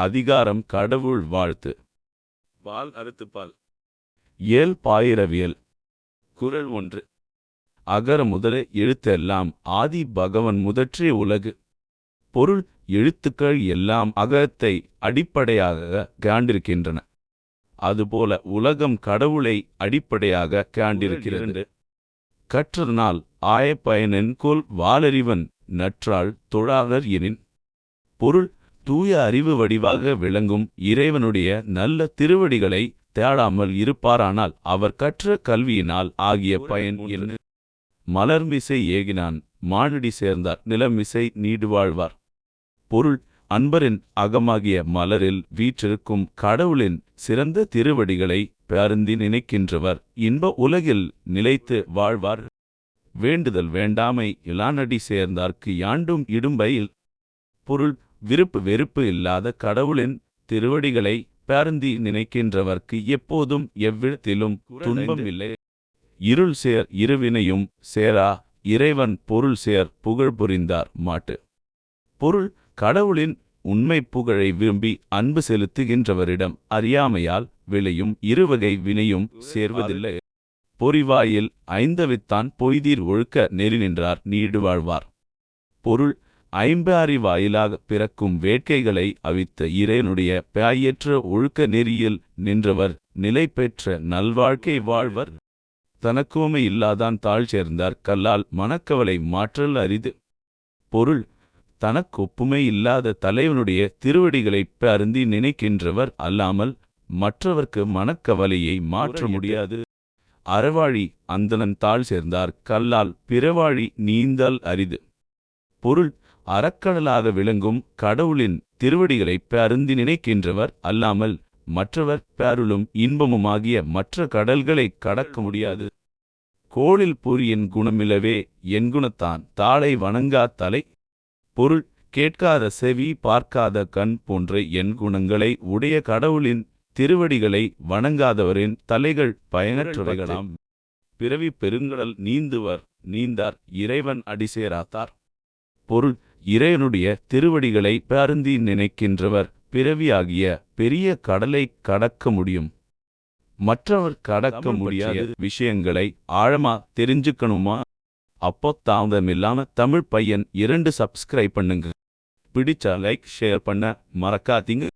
அதிகாரம் கடவுள் வாழ்த்து. பால் அறுத்து பால். இயல் பாயிரவியல். குறள் ஒன்று. அகர முதல எழுத்தெல்லாம் ஆதி பகவன் முதற்றே உலகு. பொருள் எழுத்துக்கள் எல்லாம் அகத்தை அடிப்படையாக காண்டிருக்கின்றன. அதுபோல உலகம் கடவுளை அடிப்படையாக காண்டிருக்கிறது. கற்றதனால் ஆயப்பயனென் கொல் வாலறிவன் நற்றாள் தொழாளர் எனின். பொருள் தூய அறிவு வடிவாக விளங்கும் இறைவனுடைய நல்ல திருவடிகளை தேடாமல் இருப்பாரானால் அவர் கற்ற கல்வியினால் ஆகிய பயன் என்ன? மலர்மிசை ஏகினான் மானடி சேர்ந்தார் நிலமிசை நீடு வாழ்வார். பொருள் அன்பரின் அகமாகிய மலரில் வீற்றிருக்கும் கடவுளின் சிறந்த திருவடிகளை பேருந்தி நினைக்கின்றவர். இன்ப உலகில் நிலைத்து வாழ்வார். வேண்டுதல் வேண்டாமை இளானடி சேர்ந்தார்க்கு யாண்டும் இடும்பையில். பொருள் விருப்பு வெறுப்பு இல்லாத கடவுளின் திருவடிகளை பேருந்தி நினைக்கின்றவர்க்கு எப்போதும் எவ்விடத்திலும் துன்பம் இல்லை. இருள் சேர் இருவினையும் சேரா இறைவன் பொருள் சேர் புகழ் புரிந்தார் மாட்டு. பொருள் கடவுளின் உண்மை புகழை விரும்பி அன்பு செலுத்துகின்றவரிடம் அறியாமையால் விளையும் இருவகை வினையும் சேர்வதில்லை. பொறிவாயில் ஐந்தவித்தான் பொய்தீர் ஒழுக்க நெறி நின்றார் நீடு வாழ்வார். பொருள் ஐம்ப அறிவாயிலாக பிறக்கும் வேட்கைகளை அவித்த இறைவனுடைய பெயற்ற ஒழுக்க நெறியில் நின்றவர் நிலை பெற்ற நல்வாழ்க்கை வாழ்வர். தனக்குமை இல்லாதான் தாழ் சேர்ந்தார் கல்லால் மனக்கவலை மாற்றல் அரிது. பொருள் தனக்கொப்புமை இல்லாத தலைவனுடைய திருவடிகளைப் அருந்தி நினைக்கின்றவர் அல்லாமல் மற்றவர்க்கு மனக்கவலையை மாற்ற முடியாது. அறவாழி அந்தணன் தாழ் சேர்ந்தார் கல்லால் பிறவாழி நீந்தல் அரிது. பொருள் அறக்கடலாக விளங்கும் கடவுளின் திருவடிகளைப் அருந்தி நினைக்கின்றவர் அல்லாமல் மற்றவர் பேருளும் இன்பமுமாகிய மற்ற கடல்களைக் கடக்க முடியாது. கோளில் பொறியின் குணமிலவே என் குணத்தான். தாளை வணங்கா தலை. பொருள் கேட்காத செவி பார்க்காத கண் போன்ற என் குணங்களை உடைய கடவுளின் திருவடிகளை வணங்காதவரின் தலைகள் பயனற்றவைகளாம். பிறவி பெருங்கடல் நீந்துவர். நீந்தார். இறைவன் அடிசேராத்தார். பொருள் இறைவனுடைய திருவடிகளை பேருந்தி நினைக்கின்றவர் பிறவியாகிய பெரிய கடலை கடக்க முடியும். மற்றவர் கடக்க முடியாத விஷயங்களை ஆழமா தெரிஞ்சுக்கணுமா? அப்போ தாமதமில்லாம தமிழ் பையன் இரண்டு சப்ஸ்கிரைப் பண்ணுங்க. பிடிச்சா லைக் ஷேர் பண்ண மறக்காதீங்க.